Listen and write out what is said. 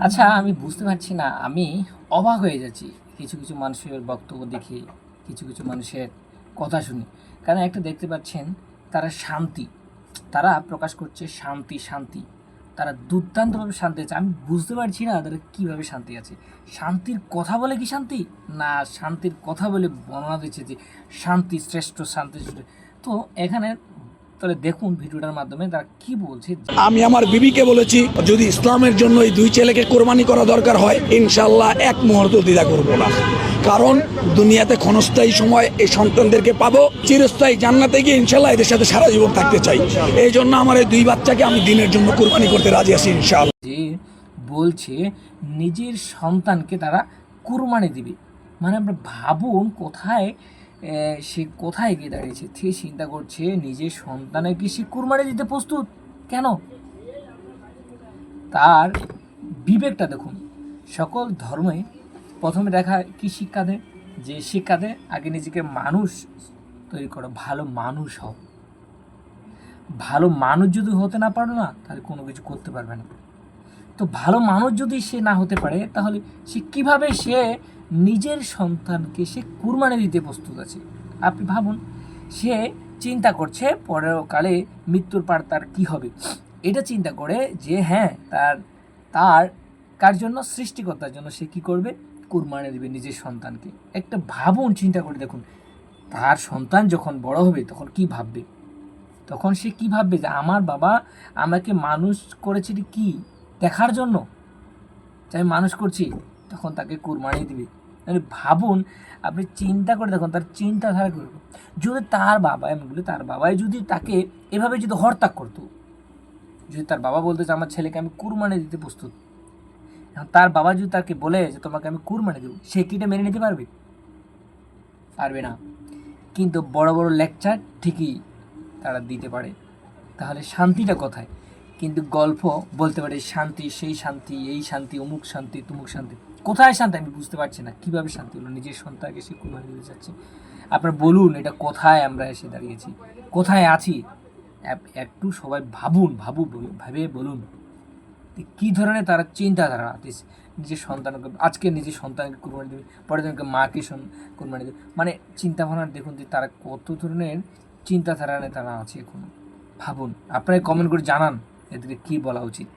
আচ্ছা আমি বুঝতে পারছি না। আমি অবাক হয়ে যাচ্ছি। কিছু কিছু মানুষের বক্তব্য দেখে, কিছু কিছু মানুষের কথা শুনি। কারণ একটা দেখতে পাচ্ছেন, তারা শান্তি। তারা প্রকাশ করছে শান্তি শান্তি। তারা দুর্দান্তভাবে শান্তি আছে। আমি বুঝতে পারছি না তারা কীভাবে শান্তি আছে। শান্তির কথা বলে কি শান্তি? না, শান্তির কথা বলে বর্ণনা দিচ্ছে যে শান্তি শ্রেষ্ঠ, শান্তি তো এখানে তাহলে দেখুন ভিডিওটার মাধ্যমে তারা কি বলছে। আমি আমার বিবিকে বলেছি যদি ইসলামের জন্য এই দুই ছেলেকে কোরবানি করা দরকার হয় ইনশাল্লাহ এক মুহূর্ত দ্বিধা করব না। কারণ দুনিয়াতে ক্ষণস্থায়ী সময় এই সন্তানদেরকে পাবো চিরস্থায়ী জান্নাতে গিয়ে ইনশাল্লাহ এদের সাথে সারা জীবন থাকতে চাই। এই জন্য আমার এই দুই বাচ্চাকে আমি দিনের জন্য কোরবানি করতে রাজি আছি ইনশাল্লাহ যে বলছে নিজের সন্তানকে তারা কুরবানি দিবে। মানে আমরা ভাবুন কোথায় সে কোথায় গিয়ে দাঁড়িয়েছে? সে চিন্তা করছে, নিজের সন্তানকে সে কুরবানি দিতে প্রস্তুত? কেন? তার বিবেকটা দেখুন, সকল ধর্মে প্রথমে দেখা কি শিক্ষা দেয়? যে শিক্ষা দেয়, আগে নিজেকে মানুষ তৈরি করো, ভালো মানুষ হও। ভালো মানুষ যদি হতে না পারো না, তাহলে কোনো কিছু করতে পারবে না। তো ভালো মানুষ যদি সে না হতে পারে, তাহলে সে কীভাবে সে নিজের সন্তানকে সে কুরবানি দিতে প্রস্তুত আছে। আপনি ভাবুন, সে চিন্তা করছে পরকালে মৃত্যুর পর তার কি হবে। এটা চিন্তা করে যে হ্যাঁ তার তার কার জন্য, সৃষ্টিকর্তার জন্য সে কি করবে? কুরবানি দিবে নিজের সন্তানকে। একটা ভাবুন, চিন্তা করে দেখুন, তার সন্তান যখন বড় হবে তখন কি ভাববে? তখন সে কি ভাববে যে, আমার বাবা আমাকে মানুষ করেছিল কি দেখার জন্য? আমি মানুষ করছি তখন তাকে কুরবানি দিবে। ভাবুন, আপনি চিন্তা করে দেখুন, তার চিন্তাধারা করবে যদি তার বাবা আমি বলি তার বাবাই যদি তাকে এভাবে যদি হরতাক করতো, যদি তার বাবা বলতো যে আমার ছেলেকে আমি কুরবানি দিতে প্রস্তুত তার বাবা যদি তাকে বলে যে তোমাকে আমি কুরবানি দেবো, সে কি এটা মেনে নিতে পারবে? পারবে না। কিন্তু বড় বড় লেকচার ঠিকই তারা দিতে পারে। তাহলে শান্তিটা কোথায়? কিন্তু গল্প বলতে পারে শান্তি, সেই শান্তি, এই শান্তি, অমুক শান্তি, তুমুক শান্তি। কোথায় শান্তি? আমি বুঝতে পারছি না। কীভাবে শান্তি হলো? নিজের সন্তানকে সে কুরবানি দিতে চাচ্ছে আপনার বলুন, এটা কোথায় আমরা এসে দাঁড়িয়েছি? কোথায় আছি? একটু সবাই ভাবুন ভাবু ভাবে বলুন। কী ধরনের তারা চিন্তাধারা? নিজের সন্তানকে, আজকে নিজের সন্তানকে কুরবানি দেবে, পরের দিনকে মাকে কুরবানি দেবে। মানে চিন্তা ভাবনা দেখুন যে তারা কত ধরনের চিন্তাধারা নিয়ে তারা আছে এখন। ভাবুন আপনারা কমেন্ট করে জানান, এদেরকে কী বলা উচিত।